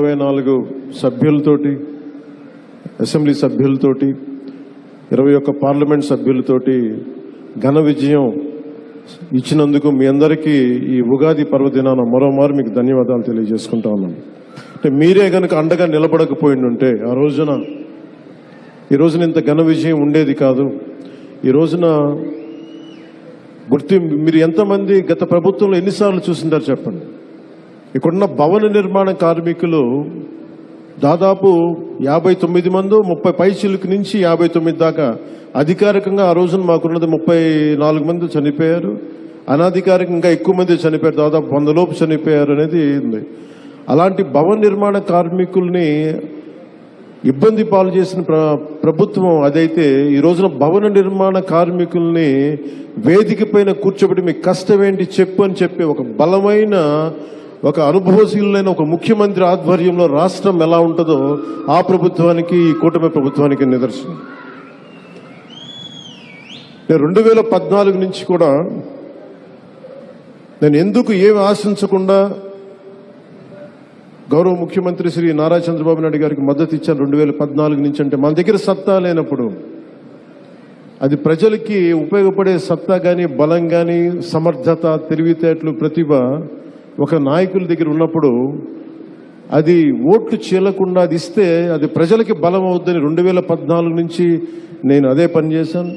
ఇరవై నాలుగు సభ్యులతోటి అసెంబ్లీ సభ్యులతోటి ఇరవై ఒక్క పార్లమెంట్ సభ్యులతోటి ఘన విజయం ఇచ్చినందుకు మీ అందరికీ ఈ ఉగాది పర్వదినాన మరోమారు మీకు ధన్యవాదాలు తెలియజేసుకుంటా ఉన్నాను. అంటే మీరే కనుక అండగా నిలబడకపోయిండుంటే ఆ రోజున ఈ రోజున ఇంత ఘన విజయం ఉండేది కాదు. ఈ రోజున గుర్తి మీరు ఎంతమంది గత ప్రభుత్వంలో ఎన్నిసార్లు చూసింటారు చెప్పండి. ఇక్కడున్న భవన నిర్మాణ కార్మికులు దాదాపు యాభై తొమ్మిది మంది ముప్పై పైచిలకు నుంచి యాభై తొమ్మిది దాకా అధికారికంగా ఆ రోజున మాకున్నది ముప్పై నాలుగు మంది చనిపోయారు. అనధికారికంగా ఇంకా ఎక్కువ మంది చనిపోయారు. దాదాపు వందలోపు చనిపోయారు అనేది ఉంది. అలాంటి భవన నిర్మాణ కార్మికుల్ని ఇబ్బంది పాలు చేసిన ప్ర ప్రభుత్వం అదైతే ఈ రోజున భవన నిర్మాణ కార్మికుల్ని వేదిక పైన కూర్చోబెట్టి మీ కష్టం ఏంటి చెప్పు అని చెప్పి ఒక బలమైన ఒక అనుభవశీలులైన ఒక ముఖ్యమంత్రి ఆధ్వర్యంలో రాష్ట్రం ఎలా ఉంటుందో ఆ ప్రభుత్వానికి ఈ కూటమి ప్రభుత్వానికి నిదర్శనం. నేను రెండు వేల పద్నాలుగు నుంచి కూడా నేను ఎందుకు ఏమి ఆశించకుండా గౌరవ ముఖ్యమంత్రి శ్రీ నారా చంద్రబాబు నాయుడు గారికి మద్దతు ఇచ్చాను రెండు వేల పద్నాలుగు నుంచి అంటే మన దగ్గర సత్తా లేనప్పుడు. అది ప్రజలకి ఉపయోగపడే సత్తా కానీ బలం కానీ సమర్థత తెలివితేటలు ప్రతిభ ఒక నాయకుల దగ్గర ఉన్నప్పుడు అది ఓట్లు చీలకుండా అది ఇస్తే అది ప్రజలకి బలం అవుద్దని రెండు వేల పద్నాలుగు నుంచి నేను అదే పని చేశాను.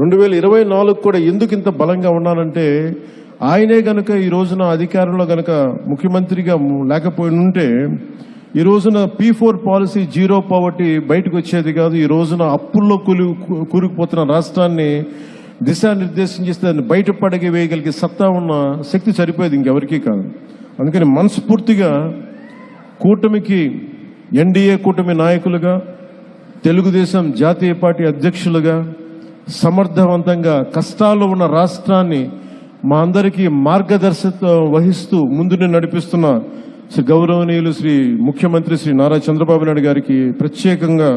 రెండు వేల ఇరవై నాలుగు కూడా ఎందుకు ఇంత బలంగా ఉన్నానంటే ఆయనే గనక ఈ రోజున అధికారంలో గనక ముఖ్యమంత్రిగా లేకపోయి ఉంటే ఈ రోజున P four policy zero poverty బయటకు వచ్చేది కాదు. ఈ రోజున అప్పుల్లో కూలి కూరుకుపోతున్న రాష్ట్రాన్ని దిశానిర్దేశం చేస్తే దాన్ని బయటపడగి వేయగలిగే సత్తా ఉన్న శక్తి సరిపోయేది ఇంకెవరికీ కాదు. అందుకని మనస్ఫూర్తిగా కూటమికి ఎన్డీఏ కూటమి నాయకులుగా తెలుగుదేశం జాతీయ పార్టీ అధ్యక్షులుగా సమర్థవంతంగా కష్టాల్లో ఉన్న రాష్ట్రాన్ని మా అందరికీ మార్గదర్శకత్వం వహిస్తూ ముందుని నడిపిస్తున్న శ్రీ గౌరవనీయులు శ్రీ ముఖ్యమంత్రి శ్రీ నారా చంద్రబాబు నాయుడు గారికి ప్రత్యేకంగా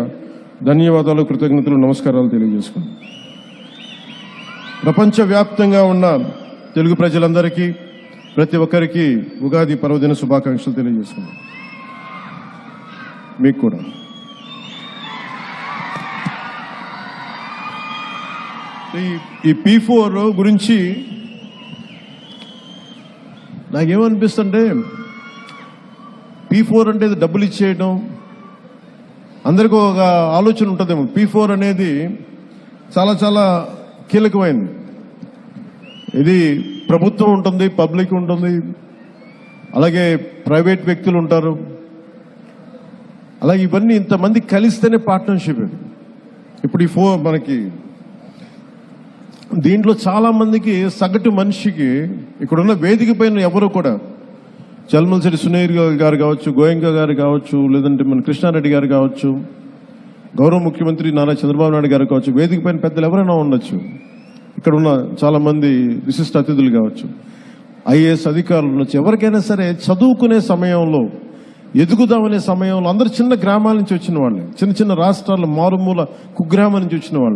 ధన్యవాదాలు కృతజ్ఞతలు నమస్కారాలు తెలియజేసుకున్నాను ప్రపంచవ్యాప్తంగా ఉన్న తెలుగు ప్రజలందరికీ ప్రతి ఒక్కరికి ఉగాది పర్వదిన శుభాకాంక్షలు తెలియజేసుకున్నాను మీకు కూడా. ఈ- పీ ఫోర్ గురించి నాకేమనిపిస్తుంటే పీ ఫోర్ అంటే డబ్బులు ఇచ్చేయడం అందరికీ ఒక ఆలోచన ఉంటుందేమో. పీ ఫోర్ అనేది చాలా చాలా కీలకమైనది ఇది ప్రభుత్వం ఉంటుంది పబ్లిక్ ఉంటుంది అలాగే ప్రైవేట్ వ్యక్తులు ఉంటారు. అలాగే ఇవన్నీ ఇంతమంది కలిస్తేనే పార్ట్నర్షిప్ ఇప్పుడు ఈ ఫో మనకి దీంట్లో చాలామందికి సగటు మనిషికి ఇక్కడున్న వేదిక పైన ఎవరు కూడా చల్మలశెట్టి సునీర్ గారు కావచ్చు గోయంక గారు కావచ్చు లేదంటే మన కృష్ణారెడ్డి గారు కావచ్చు గౌరవ ముఖ్యమంత్రి నారా చంద్రబాబు నాయుడు గారు కావచ్చు వేదిక పైన పెద్దలు ఎవరైనా ఉండొచ్చు. ఇక్కడ ఉన్న చాలా మంది విశిష్ట అతిథులు కావచ్చు. ఐఏఎస్ అధికారులు ఉండొచ్చు. ఎవరికైనా సరే చదువుకునే సమయంలో ఎదుగుదామనే సమయంలో అందరు చిన్న గ్రామాల నుంచి వచ్చిన వాళ్ళే. చిన్న చిన్న రాష్ట్రాల మారుమూల కుగ్రామం నుంచి వచ్చిన వాళ్ళే.